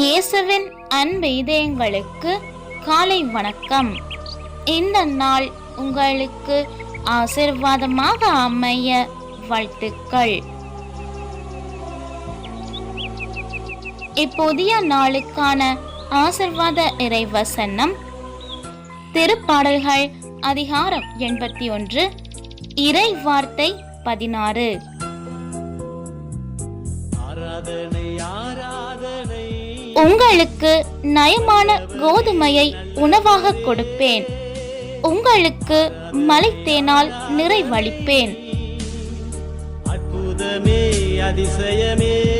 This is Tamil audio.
இயேசுவின் அன்பு இதயங்களுக்கு காலை வணக்கம். இந்த நாள் உங்களுக்கு ஆசிர்வாதமாக அமைய வாழ்த்துக்கள். இப்புதிய நாளுக்கான ஆசிர்வாத இறைவசனம். திருப்பாடல்கள் அதிகாரம் எண்பத்தி ஒன்று இறை வார்த்தை பதினாறு. ஆராதனை ஆரா உங்களுக்கு நயமான கோதுமையை உணவாக கொடுப்பேன். உங்களுக்கு மலைத்தேனால் நிறைவளிப்பேன். அற்புதமே அதிசயமே.